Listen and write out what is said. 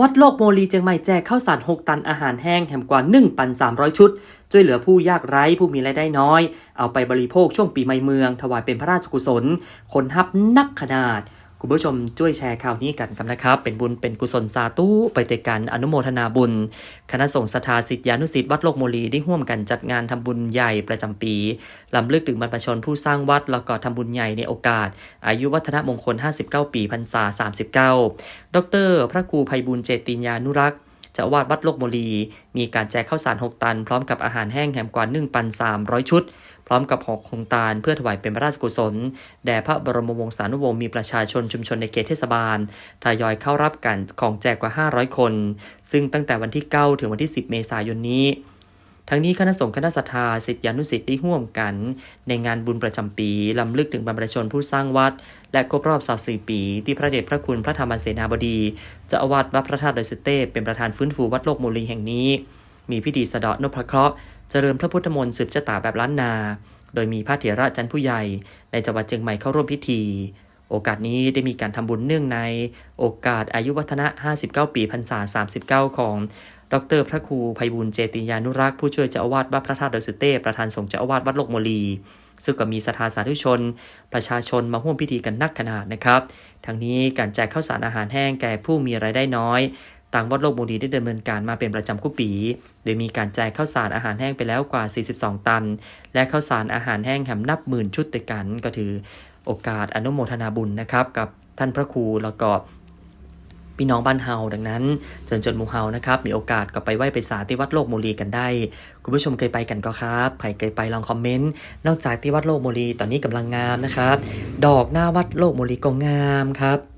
วัดโลกโมลีเจียงใหม่แจกข้าวสาร 6 ตันอาหารแห้งแถมกว่า1ปัน300 ชุด ช่วยเหลือผู้ยากไร้ผู้มีรายได้น้อย เอาไปบริโภคช่วงปีใหม่เมือง ถวายเป็นพระราชกุศล คนฮับนักขนาด คุณผู้ชมช่วยแชร์ข่าวนี้กันกันนะครับ เป็นบุญเป็นกุศลสาธุไปเตกันอนุโมทนาบุญ คณะสงฆ์สถาสิทธิานุสิทธิ์วัดโลกโมลีได้ร่วมกันจัดงานทำบุญใหญ่ประจำปีลำลึกถึงบรรพชนผู้สร้างวัดแล้วก็ทำบุญใหญ่ในโอกาส อายุวัฒนมงคล 59 ปีพรรษา 39 ดร พระครูภัยบุญเจติญานุรักษ์ จ้าวาดวัดโลกโมลี มีการแจกข้าวสาร 6 ตัน พร้อมกับอาหารแห้งแหมกว่า1ปัน300 ชุด พร้อมกับหอกคงตาลเพื่อถวายเป็นพระราชกุศล แด่พระบรมวงศานุวงศ์มีประชาชนชุมชนในเขตเทศบาลทยอยเข้ารับกันของแจกกว่า 500 คน ซึ่งตั้งแต่วันที่ 9 ถึงวันที่ 10 เมษายนนี้ ทั้งนี้คณะสงฆ์คณะศรัทธาศิษยานุศิษย์ได้ร่วมกัน ในงานบุญประจำปีลำลึกถึงบรรพชนผู้สร้างวัด และครบรอบ24ปี ที่พระเดชพระคุณพระธรรมเสนาบดีจ้าอาวาสวัดพระธาตุดอยสุเทพเป็นประธานฟื้นฟูวัดโลกโมลีแห่งนี้ มีพิธีสะเดาะนพเคราะห์เจริญพระพุทธมนต์สืบชะตาแบบล้านนา โดยมีพระเถระจันผู้ใหญ่ ในจังหวัดเชียงใหม่เข้าร่วมพิธี โอกาสนี้ได้มีการทำบุญเนื่องใน โอกาสอายุวัฒนะ 59 ปีพรรษา 39 ของ ดรพระครูภัยบุญเจติยานุรักษ์ผู้ช่วยเจ้าอาวาสวัดพระธาตุดอยสุเทพประธานสงฆ์เจ้าอาวาสวัดโลกโมลี ซึ่งก็มีสถาสาธุชน ประชาชนมาร่วมพิธีกันนักขนาดนะครับทั้งนี้การแจกข้าวสารอาหารแห้งแก่ผู้มีรายได้น้อยต่างวัดโลกโมลีได้ดำเนินการมาเป็นประจำทุกปี โดยมีการแจกข้าวสารอาหารแห้งไปแล้วกว่า 42 ตัน และข้าวสารอาหารแห้งแหมนับหมื่นชุดด้วยกัน ก็ถือโอกาสอนุโมทนาบุญนะครับ กับท่านพระครูแล้วก็ พี่น้องบ้านเฮาดังนั้นจนจนมูเฮานะครับมีโอกาสก็ไปไหว้ไปสาที่วัดโลกโมลีกันได้ คุณผู้ชมเคยไปกันก็ครับใครเคยไปลองคอมเมนต์นอกจากที่วัดโลกโมลีตอนนี้กำลังงามนะครับดอกหน้าวัดโลกโมลีก็งามครับ